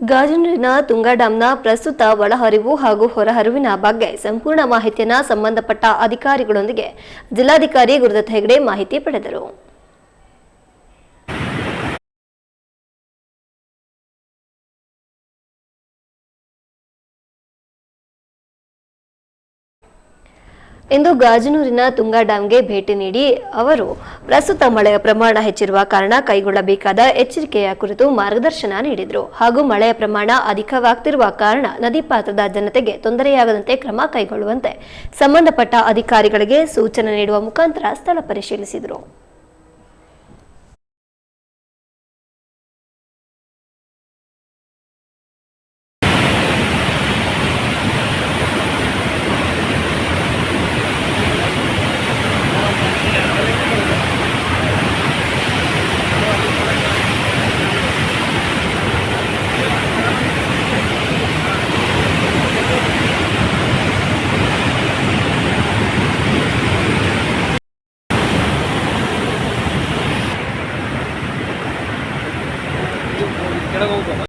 ಗಾಜನೂರಿನ ತುಂಗಾ ಡ್ಯಾಂನ ಪ್ರಸ್ತುತ ಒಳಹರಿವು ಹಾಗೂ ಹೊರಹರಿವಿನ ಬಗ್ಗೆ ಸಂಪೂರ್ಣ ಮಾಹಿತಿಯನ್ನು ಸಂಬಂಧಪಟ್ಟ ಅಧಿಕಾರಿಗಳೊಂದಿಗೆ ಜಿಲ್ಲಾಧಿಕಾರಿ ಗುರುದತ್ ಹೆಗಡೆ ಮಾಹಿತಿ ಪಡೆದರು. ಇಂದು ಗಾಜನೂರಿನ ತುಂಗಾ ಡ್ಯಾಂಗೆ ಭೇಟಿ ನೀಡಿ ಅವರು, ಪ್ರಸ್ತುತ ಮಳೆಯ ಪ್ರಮಾಣ ಹೆಚ್ಚಿರುವ ಕಾರಣ ಕೈಗೊಳ್ಳಬೇಕಾದ ಎಚ್ಚರಿಕೆಯ ಕುರಿತು ಮಾರ್ಗದರ್ಶನ ನೀಡಿದರು. ಹಾಗೂ ಮಳೆಯ ಪ್ರಮಾಣ ಅಧಿಕವಾಗ್ತಿರುವ ಕಾರಣ ನದಿ ಪಾತ್ರದ ಜನತೆಗೆ ತೊಂದರೆಯಾಗದಂತೆ ಕ್ರಮ ಕೈಗೊಳ್ಳುವಂತೆ ಸಂಬಂಧಪಟ್ಟ ಅಧಿಕಾರಿಗಳಿಗೆ ಸೂಚನೆ ನೀಡುವ ಮುಖಾಂತರ ಸ್ಥಳ ಪರಿಶೀಲಿಸಿದರು. ಕೆಳಗೆ ಹೋಗೋಣ